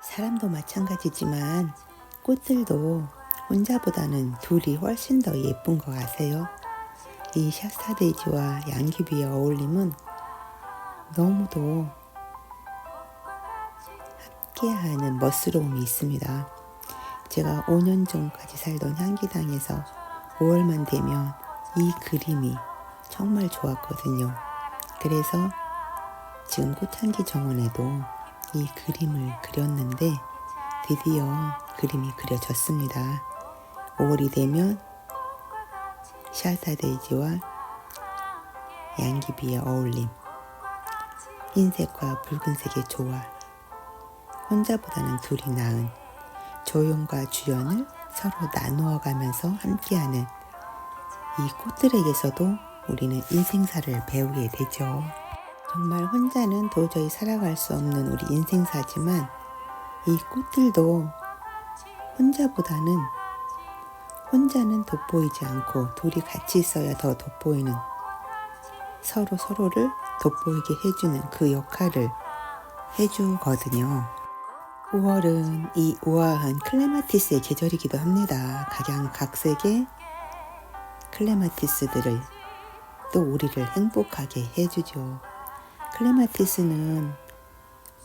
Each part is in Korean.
사람도 마찬가지지만 꽃들도 혼자보다는 둘이 훨씬 더 예쁜 거 아세요? 이 샤스타데이지와 양귀비의 어울림은 너무도 함께하는 멋스러움이 있습니다. 제가 5년 전까지 살던 향기당에서 5월만 되면 이 그림이 정말 좋았거든요. 그래서 지금 꽃향기 정원에도 이 그림을 그렸는데 드디어 그림이 그려졌습니다. 5월이 되면 샬타데이지와 양귀비의 어울림 흰색과 붉은색의 조화 혼자보다는 둘이 나은 조용과 주연을 서로 나누어 가면서 함께하는 이 꽃들에게서도 우리는 인생사를 배우게 되죠. 정말 혼자는 도저히 살아갈 수 없는 우리 인생사지만 이 꽃들도 혼자보다는 혼자는 돋보이지 않고 둘이 같이 있어야 더 돋보이는 서로 서로를 돋보이게 해주는 그 역할을 해주거든요. 5월은 이 우아한 클레마티스의 계절이기도 합니다. 각양각색의 클레마티스들을 또 우리를 행복하게 해주죠. 클레마티스는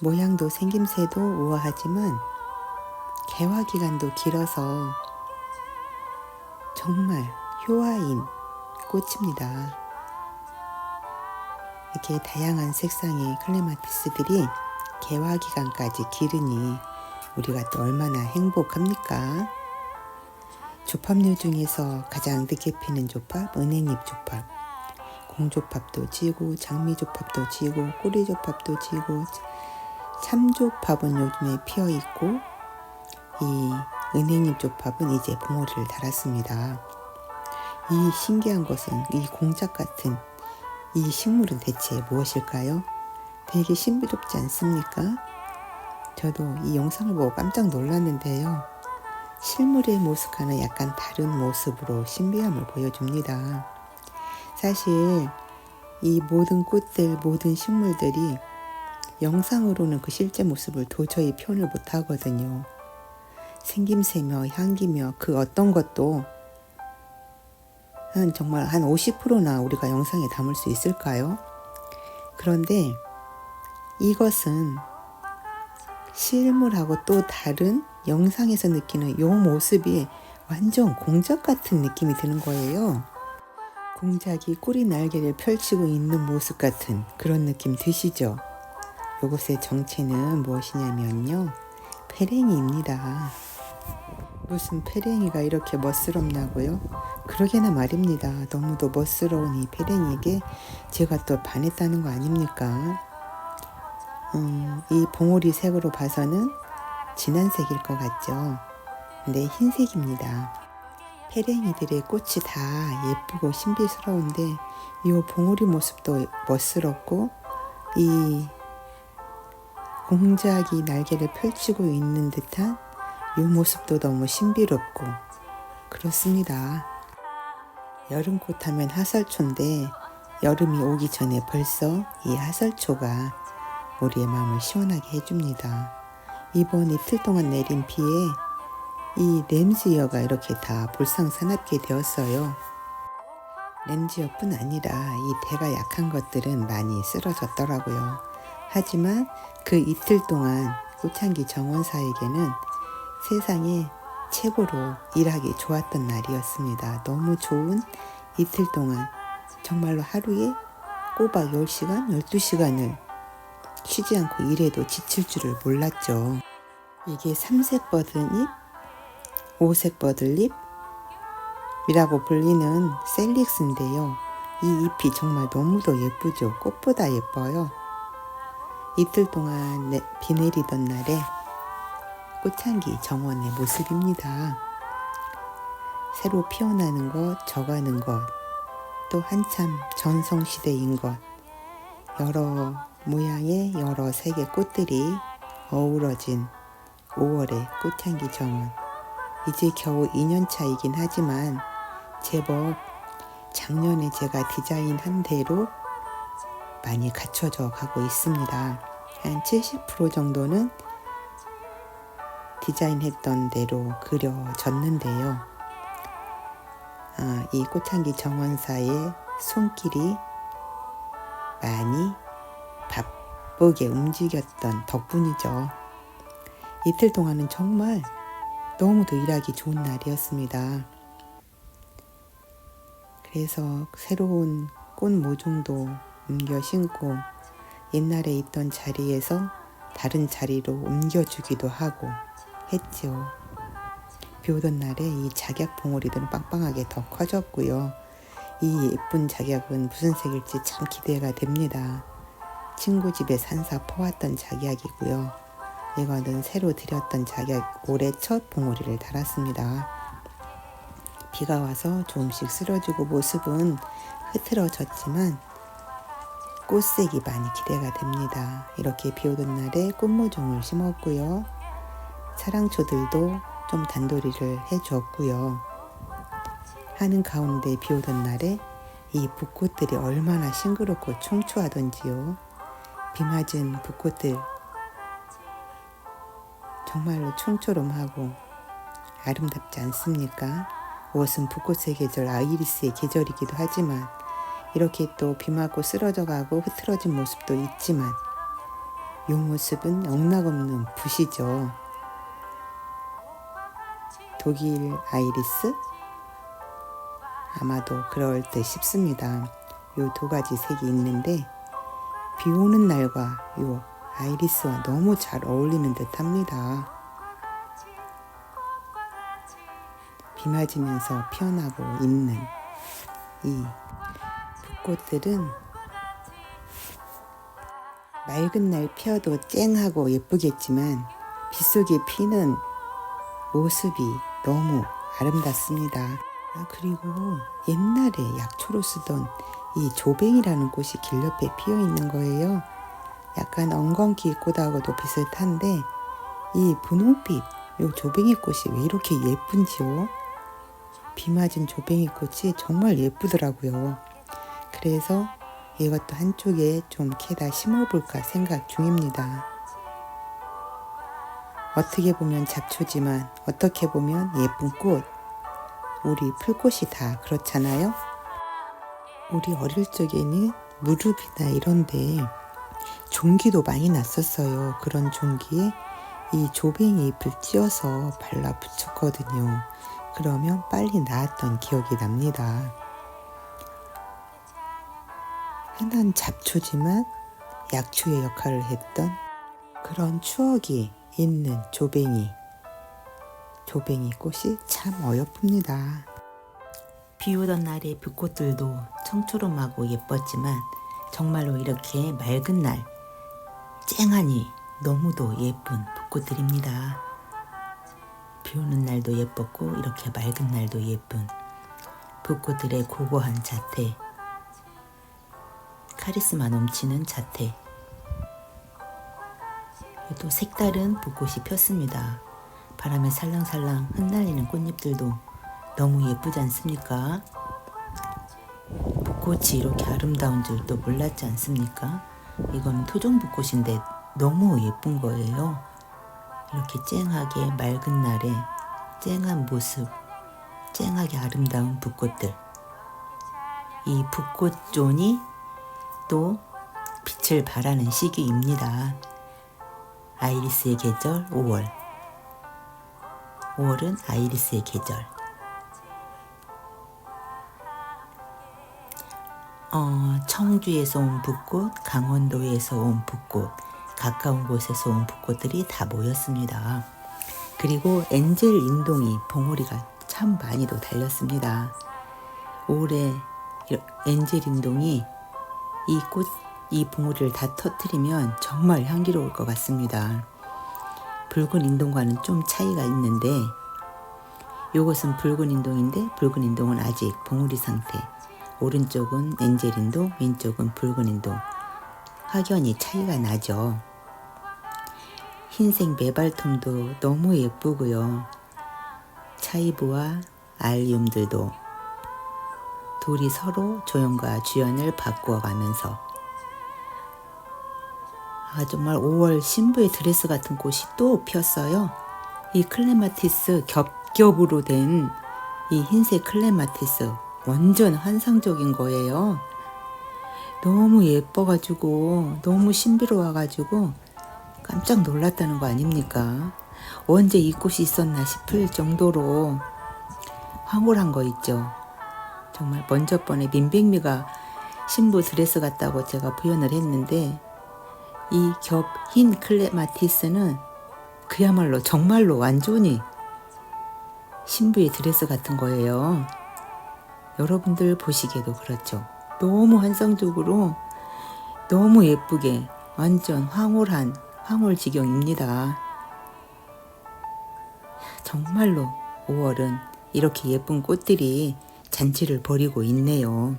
모양도 생김새도 우아하지만 개화 기간도 길어서 정말 효화인 꽃입니다. 이렇게 다양한 색상의 클레마티스들이 개화 기간까지 기르니 우리가 또 얼마나 행복합니까? 조팝류 중에서 가장 늦게 피는 조팝, 은행잎 조팝. 공조팝도 지고, 장미조팝도 지고, 꼬리조팝도 지고, 참조팝은 요즘에 피어 있고, 이 은행잎 조팝은 이제 봉오리를 달았습니다. 이 신기한 것은 이 공작 같은 이 식물은 대체 무엇일까요? 되게 신비롭지 않습니까? 저도 이 영상을 보고 깜짝 놀랐는데요. 실물의 모습과는 약간 다른 모습으로 신비함을 보여줍니다. 사실 이 모든 꽃들, 모든 식물들이 영상으로는 그 실제 모습을 도저히 표현을 못 하거든요. 생김새며 향기며 그 어떤 것도 한 정말 한 50%나 우리가 영상에 담을 수 있을까요? 그런데 이것은 실물하고 또 다른 영상에서 느끼는 요 모습이 완전 공작 같은 느낌이 드는 거예요. 공작이 꼬리 날개를 펼치고 있는 모습 같은 그런 느낌 드시죠? 요것의 정체는 무엇이냐면요. 페랭이입니다. 무슨 페랭이가 이렇게 멋스럽냐고요? 그러게나 말입니다. 너무도 멋스러운 이 페랭이에게 제가 또 반했다는 거 아닙니까? 음, 이 봉오리 색으로 봐서는 진한 색일 것 같죠? 근데 흰색입니다. 페랭이들의 꽃이 다 예쁘고 신비스러운데 이 봉오리 모습도 멋스럽고 이 공작이 날개를 펼치고 있는 듯한 이 모습도 너무 신비롭고 그렇습니다. 여름꽃 하면 하설초인데 여름이 오기 전에 벌써 이 하설초가 우리의 마음을 시원하게 해줍니다. 이번 이틀 동안 내린 비에 이 램지어가 이렇게 다 볼상 사납게 되었어요. 램지어뿐 아니라 이 대가 약한 것들은 많이 쓰러졌더라고요. 하지만 그 이틀 동안 꽃향기 정원사에게는 세상에 최고로 일하기 좋았던 날이었습니다. 너무 좋은 이틀 동안 정말로 하루에 꼬박 10시간, 12시간을 쉬지 않고 일해도 지칠 줄을 몰랐죠. 이게 삼색 버든잎, 오색 버들잎 이라고 불리는 셀릭스인데요. 이 잎이 정말 너무도 예쁘죠. 꽃보다 예뻐요. 이틀 동안 비 내리던 날에 꽃향기 정원의 모습입니다. 새로 피어나는 것, 져가는 것, 또 한참 전성시대인 것, 여러 모양의 여러 색의 꽃들이 어우러진 5월의 꽃향기 정원. 이제 겨우 2년 차이긴 하지만 제법 작년에 제가 디자인한 대로 많이 갖춰져 가고 있습니다. 한 70% 정도는 디자인했던 대로 그려졌는데요. 아, 이 꽃향기 정원사의 손길이 많이 바쁘게 움직였던 덕분이죠. 이틀 동안은 정말 너무도 일하기 좋은 날이었습니다. 그래서 새로운 꽃 모종도 옮겨 심고 옛날에 있던 자리에서 다른 자리로 옮겨주기도 하고 했죠. 비 오던 날에 이 작약 봉오리들은 빵빵하게 더 커졌고요. 이 예쁜 작약은 무슨 색일지 참 기대가 됩니다. 친구 집에 산사 퍼왔던 작약이고요. 이거는 새로 들였던 작약 올해 첫 봉오리를 달았습니다. 비가 와서 조금씩 쓰러지고 모습은 흐트러졌지만 꽃색이 많이 기대가 됩니다. 이렇게 비 오던 날에 꽃모종을 심었고요. 사랑초들도 좀 단도리를 해줬고요. 하는 가운데 비 오던 날에 이 붓꽃들이 얼마나 싱그럽고 청초하던지요. 비 맞은 붓꽃들 정말로 촌초롬하고 아름답지 않습니까? 5월은 붓꽃의 계절, 아이리스의 계절이기도 하지만 이렇게 또 비 맞고 쓰러져 가고 흐트러진 모습도 있지만 이 모습은 영락없는 붓이죠. 독일 아이리스? 아마도 그럴 듯 싶습니다. 요 두 가지 색이 있는데 비 오는 날과 요 아이리스와 너무 잘 어울리는 듯 합니다. 비 맞으면서 피어나고 있는 이 붓꽃들은 맑은 날 피어도 쨍하고 예쁘겠지만 빗속에 피는 모습이 너무 아름답습니다. 아, 그리고 옛날에 약초로 쓰던 이 조뱅이라는 꽃이 길 옆에 피어 있는 거예요. 약간 엉겅퀴 꽃하고도 비슷한데 이 분홍빛 요 조뱅이 꽃이 왜 이렇게 예쁜지요? 비 맞은 조뱅이 꽃이 정말 예쁘더라고요. 그래서 이것도 한쪽에 좀 캐다 심어볼까 생각 중입니다. 어떻게 보면 잡초지만 어떻게 보면 예쁜 꽃. 우리 풀꽃이 다 그렇잖아요. 우리 어릴 적에는 무릎이나 이런데 종기도 많이 났었어요. 그런 종기에 이 조뱅이 잎을 찧어서 발라 붙였거든요. 그러면 빨리 나았던 기억이 납니다. 흔한 잡초지만 약초의 역할을 했던 그런 추억이 있는 조뱅이. 조뱅이 꽃이 참 어여쁩니다. 비 오던 날의 붓꽃들도 청초롬하고 예뻤지만 정말로 이렇게 맑은 날 쨍하니 너무도 예쁜 붓꽃들입니다. 비 오는 날도 예뻤고 이렇게 맑은 날도 예쁜 붓꽃들의 고고한 자태 카리스마 넘치는 자태 또 색다른 붓꽃이 폈습니다. 바람에 살랑살랑 흩날리는 꽃잎들도 너무 예쁘지 않습니까? 붓꽃이 이렇게 아름다운 줄도 몰랐지 않습니까? 이건 토종 붓꽃인데 너무 예쁜 거예요. 이렇게 쨍하게 맑은 날에 쨍한 모습, 쨍하게 아름다운 붓꽃들. 이 붓꽃존이 또 빛을 발하는 시기입니다. 아이리스의 계절 5월. 5월은 아이리스의 계절. 어, 청주에서 온 붓꽃, 강원도에서 온 붓꽃, 가까운 곳에서 온 붓꽃들이 다 모였습니다. 그리고 엔젤 인동이 봉오리가 참 많이도 달렸습니다. 올해 엔젤 인동이 이 꽃, 이 봉오리를 다 터트리면 정말 향기로울 것 같습니다. 붉은 인동과는 좀 차이가 있는데 요것은 붉은 인동인데 붉은 인동은 아직 봉우리 상태. 오른쪽은 엔젤 인동, 왼쪽은 붉은 인동. 확연히 차이가 나죠. 흰색 메발톱도 너무 예쁘고요. 차이브와 알리움들도 둘이 서로 조연과 주연을 바꾸어 가면서 아 정말 5월 신부의 드레스 같은 꽃이 또 피었어요. 이 클레마티스 겹겹으로 된 이 흰색 클레마티스 완전 환상적인 거예요. 너무 예뻐가지고 너무 신비로워가지고 깜짝 놀랐다는 거 아닙니까? 언제 이 꽃이 있었나 싶을 정도로 황홀한 거 있죠. 정말 먼저 번에 민백미가 신부 드레스 같다고 제가 표현을 했는데 이 겹 흰 클레마티스는 그야말로 정말로 완전히 신부의 드레스 같은 거예요. 여러분들 보시기에도 그렇죠. 너무 환상적으로 너무 예쁘게 완전 황홀한 황홀 지경입니다. 정말로 5월은 이렇게 예쁜 꽃들이 잔치를 벌이고 있네요.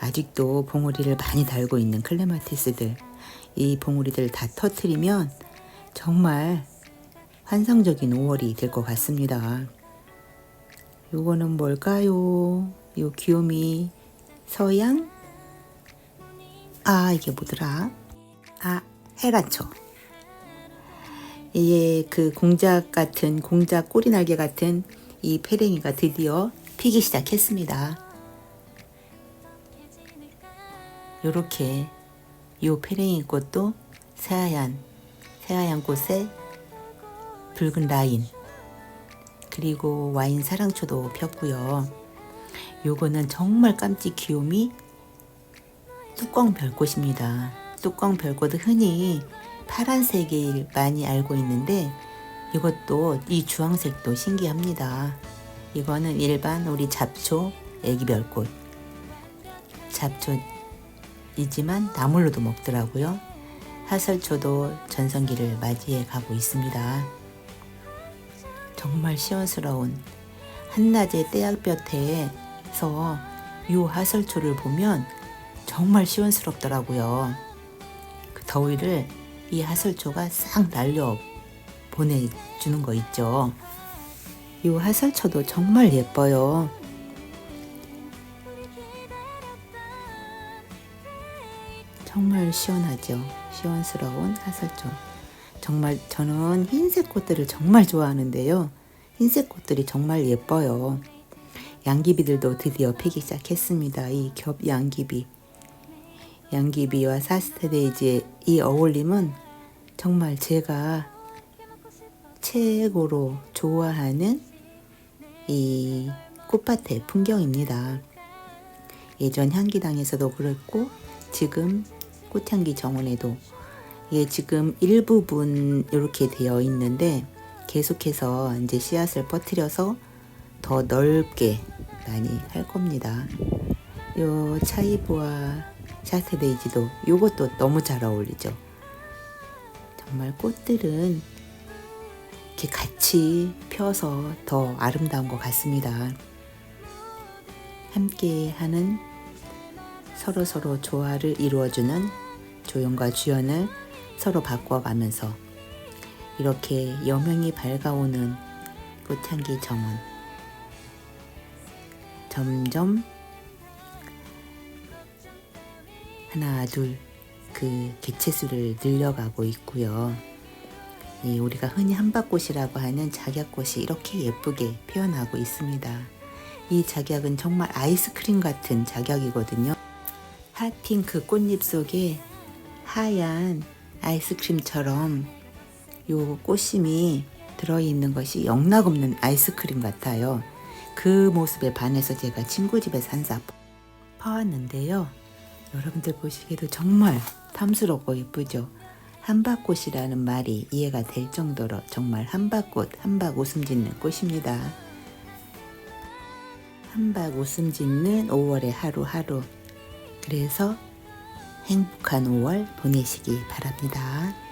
아직도 봉우리를 많이 달고 있는 클레마티스들, 이 봉우리들 다 터트리면 정말 환상적인 5월이 될 것 같습니다. 요거는 뭘까요? 요 귀요미 서양? 아, 이게 뭐더라? 아, 헤라초. 이게 그 공작 같은, 공작 꼬리 날개 같은 이 페랭이가 드디어 피기 시작했습니다. 요렇게 요 페랭이 꽃도 새하얀, 새하얀 꽃에 붉은 라인, 그리고 와인 사랑초도 폈고요. 요거는 정말 깜찍 귀요미 뚜껑 별꽃입니다. 뚜껑 별꽃은 흔히 파란색을 많이 알고 있는데 이것도 이 주황색도 신기합니다. 이거는 일반 우리 잡초 애기 별꽃 잡초이지만 나물로도 먹더라고요. 하설초도 전성기를 맞이해 가고 있습니다. 정말 시원스러운 한낮의 떼약볕에서 요 하설초를 보면 정말 시원스럽더라고요. 그 더위를 이 하설초가 싹 날려 보내주는 거 있죠. 이 하설초도 정말 예뻐요. 정말 시원하죠. 시원스러운 하설초. 정말 저는 흰색 꽃들을 정말 좋아하는데요. 흰색 꽃들이 정말 예뻐요. 양귀비들도 드디어 피기 시작했습니다. 이 겹 양귀비. 양귀비와 사스테데이지의 이 어울림은 정말 제가 최고로 좋아하는 이 꽃밭의 풍경입니다. 예전 향기당에서도 그랬고 지금 꽃향기 정원에도 이게 지금 일부분 이렇게 되어 있는데 계속해서 이제 씨앗을 퍼뜨려서 더 넓게 많이 할 겁니다. 요 차이브와 샤스데이지도 요것도 너무 잘 어울리죠. 정말 꽃들은 이렇게 같이 펴서 더 아름다운 것 같습니다. 함께 하는 서로 서로 조화를 이루어주는 조연과 주연을 서로 바꿔가면서 이렇게 여명이 밝아오는 꽃향기 정원 점점 하나 둘 그 개체수를 늘려가고 있고요. 이 우리가 흔히 한밭꽃이라고 하는 작약꽃이 이렇게 예쁘게 피어나고 있습니다. 이 작약은 정말 아이스크림 같은 작약이거든요. 핫핑크 꽃잎 속에 하얀 아이스크림처럼 요 꽃심이 들어있는 것이 영락없는 아이스크림 같아요. 그 모습에 반해서 제가 친구 집에서 한사 퍼왔는데요. 여러분들 보시기에도 정말 탐스럽고 예쁘죠. 한박꽃이라는 말이 이해가 될 정도로 정말 한박꽃, 한박 웃음 짓는 꽃입니다. 한박 웃음 짓는 5월의 하루하루. 그래서 행복한 5월 보내시기 바랍니다.